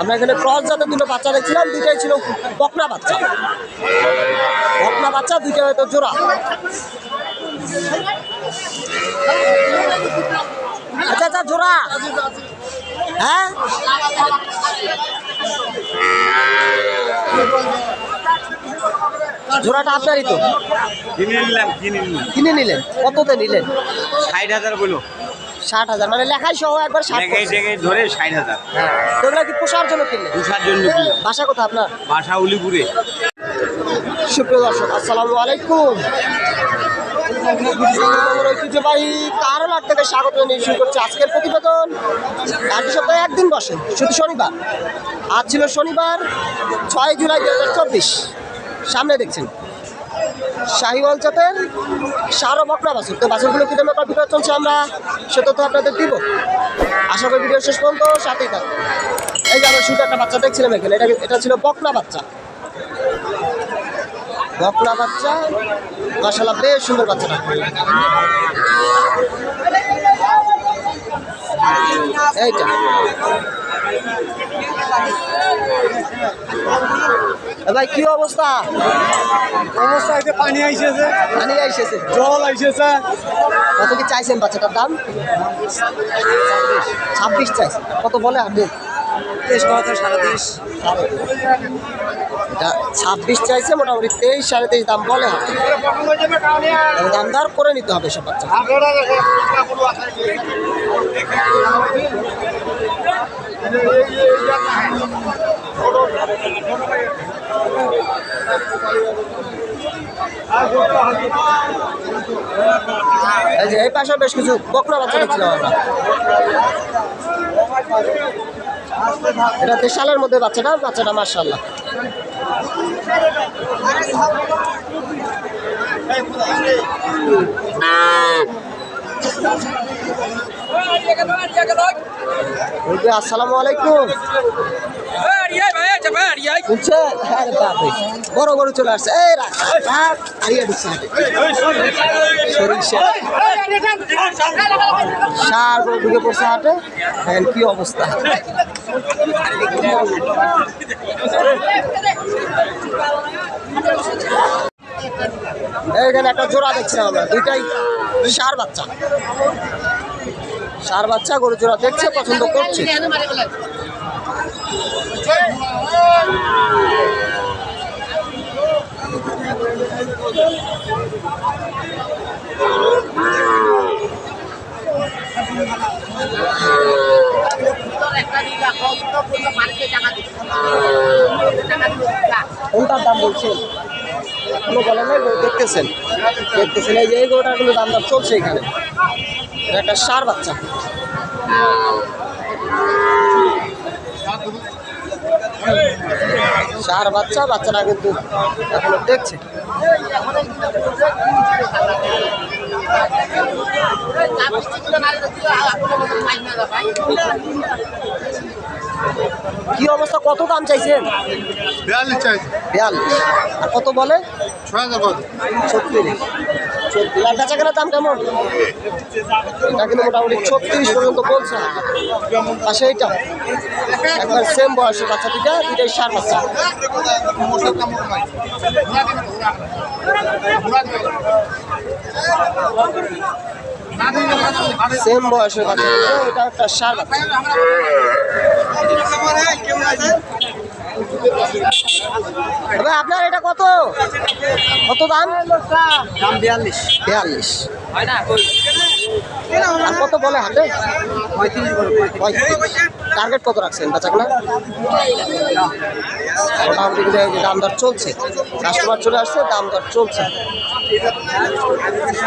আমরা এখানে ক্রস জাতের দুটো বাচ্চা দেখছিলাম দুটাই ছিল বকনা বাচ্চা। বকনা বাচ্চা দুইটা হয়তো জোড়া। আচ্ছা আচ্ছা জোড়া। হ্যাঁ? জোড়াটা আপনারই তো। কিনে নিলাম। কিনে নিলেন। কততে নিলেন? ষাট হাজার বলো। ষাট হাজার। মানে লেখাই সহ একবার ষাট ধরে ষাট হাজার। তোমরা কি পোষার জন্য কিনলেন? দুশার জন্য বাসা কোথা আপনার? বাসা উলিপুরে। সুপ্রিয় দর্শক আসসালামু আলাইকুম। ঐতিহ্যবাহী কারোলার থেকে স্বাগত জানিয়ে শুরু করছে আজকের প্রতিবেদন। সপ্তাহে একদিন বসে শুধু শনিবার। আজ ছিল শনিবার ছয় জুলাই দু হাজার চব্বিশ। সামনে দেখছেন। শাহিওয়াল জাতের সারো বকরা বাছুর। তো বাছুরগুলো কী দামে বিক্রয় চলছে আমরা সেটা তো আপনাদের দিব। আশা করি ভিডিও শেষ পর্যন্ত সাথেই থাকবে এই যে আমরা শুধু একটা বাচ্চা দেখছিলাম এখানে, এটা এটা ছিল বকনা বাচ্চা। বকনা বাচ্চা মাসাল্লাহ বেশ সুন্দর বাচ্চাটা। এইটা। ভাই কি অবস্থা? অবস্থা এতে পানি আইসেছে পানি এসেছে জল আইসেছে। কত কি চাইছেন বাচ্চাটার দাম? ছাব্বিশ চাইছে। কত বলে আপনি? তেইশ কথা সাড়ে তেইশ। এটা ছাব্বিশ চাইছে মোটামুটি তেইশ সাড়ে তেইশ দাম বলে। দাম দর করে নিতে হবে সব বাচ্চা। এই যে, এই পাশে বেশ কিছু বকরা বাচ্চা দেখছিলাম আমরা। এটা দেশালের মধ্যে বাচ্চাটা বাচ্চাটা মার্শাল্লাহ আসসালামু আলাইকুম। বুঝছে আরে চলে আসছে এই সার করে ঢুকে কি অবস্থা এইখানে একটা জোড়া দেখছিলাম আমরা দুইটাই সার বাচ্চা সার বাচ্চা গরু জোড়া দেখছে পছন্দ করছে কোনটার দাম বলছেন? কোনো বলে নাই দেখতেছেন। দেখতেছেন, এই যে এই কিন্তু দাম দাম চলছে এখানে। একটা সার বাচ্চা। সার বাচ্চা বাচ্চারা কিন্তু এখনও দেখছে। কি অবস্থা? কত দাম চাইছেন? বিয়াল্লিশ চাই বিয়াল্লিশ। আর কত বলে? ছয় হাজার কত ছত্রিশ আর দাম কেমন? এটা কিন্তু মোটামুটি ছত্রিশ পর্যন্ত বলছে। পাশে এইটা। একবার সেম বয়সের বাচ্চা দুইটা, দুইটাই সার বাচ্চা। সেম বয়সের বাচ্চা এটা একটা সার বাচ্চা। এবার আপনার এটা কত? কত দাম? দাম বিয়াল্লিশ। বিয়াল্লিশ কত বলে হাতে? টার্গেট কত রাখছেন বাচ্চাগুলো মোটামুটি দাম দর চলছে। কাস্টমার চলে আসছে, দাম দর চলছে দাম দর চলছে এই বাচ্চাটা।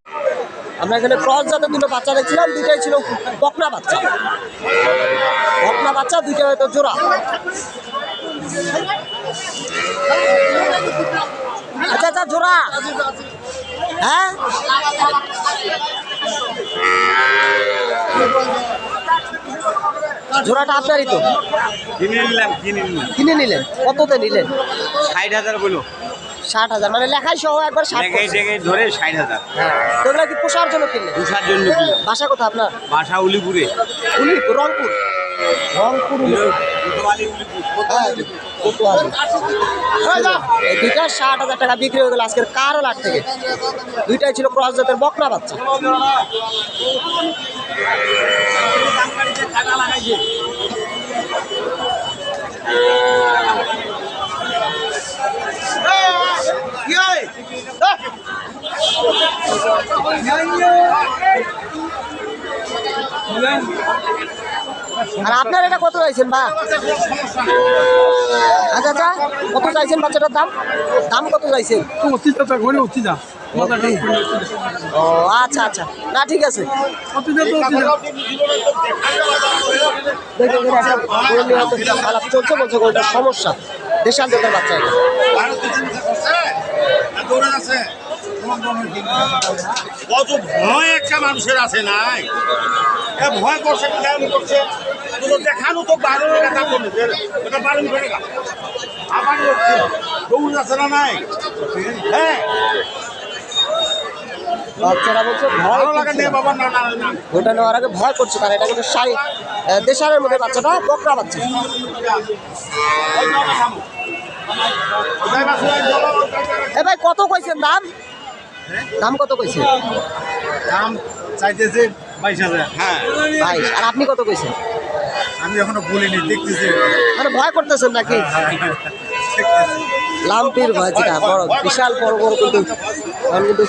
এখানে ক্রস জাতের দুটো বাচ্চা দেখছিলাম দুইটাই ছিল বকনা বাচ্চা। বকনা বাচ্চা দুইটা হয়তো জোড়া। আচ্ছা আচ্ছা জোড়া। হ্যাঁ? জোড়াটা আপনারই তো। কিনে নিলাম কিনে নিলাম। কিনে নিলেন? কততে নিলেন? ষাট হাজার বলো। ষাট হাজার মানে লেখাই সহ একবার ষাট ধরে ষাট হাজার। তো এগুলা কি পোষার জন্য কিনলেন দুশার জন্য বাসা কোথা আপনার? বাসা উলিপুরে। উলিপুর রংপুর? রংপুর দুইটা ষাট হাজার টাকা বিক্রি হয়ে গেল আজকের কারও লাখ থেকে। দুইটাই ছিল ক্রস জাতের বকনা বাচ্চা। আর আপনার এটা কত চাইছেন বা? আচ্ছা আচ্ছা কত চাইছেন বাচ্চাটার দাম? দাম কত চাইছেন? ও আচ্ছা আচ্ছা। না, ঠিক আছে। আলাপ চলছে বলছে গরুটার সমস্যা। দেশাল জাতের বাচ্চা। কত ভয় একটা মানুষের আছে নাই। ভয় করছে কেমন করছে। তো দেখানো তো বারো টাকা ওটা বারো করে আবার দৌড় আছে না নাই? হ্যাঁ। বাচ্চারা বলছে ভয় করছে। নেওয়ার আগে ভয় এটা কিন্তু সাই মধ্যে বাচ্চাটা বকরা বাচ্চা। এ ভাই কত কইছেন দাম? দাম কত কইছেন দাম চাইতেছে বাইশ হাজার। হ্যাঁ। বাইশ। আর আপনি কত কইছেন? আমি এখনও বলিনি দেখতেছি। মানে ভয় করতেছেন নাকি? লাম্পির ভয় যেটা বড় বিশাল বড় বড় কিন্তু কিন্তু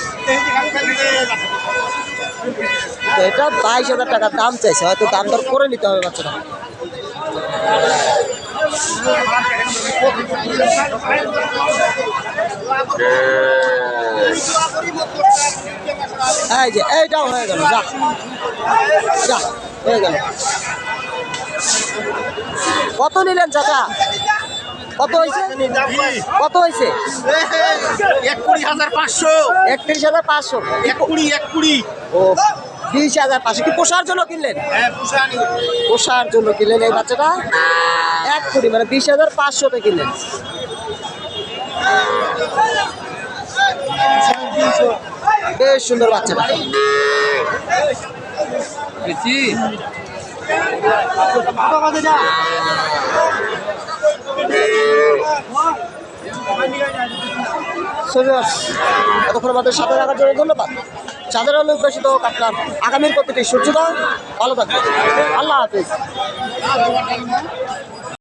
এটা বাইশ হাজার টাকা দাম চাইছে হয়তো দাম দর করে নিতে হবে বাচ্চাটা। এই যে এইটাও হয়ে গেল যা। যা হয়ে গেল। কত নিলেন চাচা? কত হয়েছে কত হয়েছে এক কুড়ি হাজার পাঁচশো একত্রিশ হাজার পাঁচশো। এক কুড়ি এক কুড়ি ও বিশ হাজার পাঁচশো। কি পোষার জন্য কিনলেন? হ্যাঁ পোষার জন্য কিনলেন এই বাচ্চাটা? এক কোটি মানে বিশ হাজার পাঁচশোতে কিনলেন বেশ সুন্দর সবিয়াস এতক্ষণ আমাদের সাথে রাখার জন্য ধন্যবাদ। উদ্ভাসিত হোক আপনার আগামীর প্রতিটি সূর্যোদয় ভালো থাকবে। আল্লাহ হাফিজ।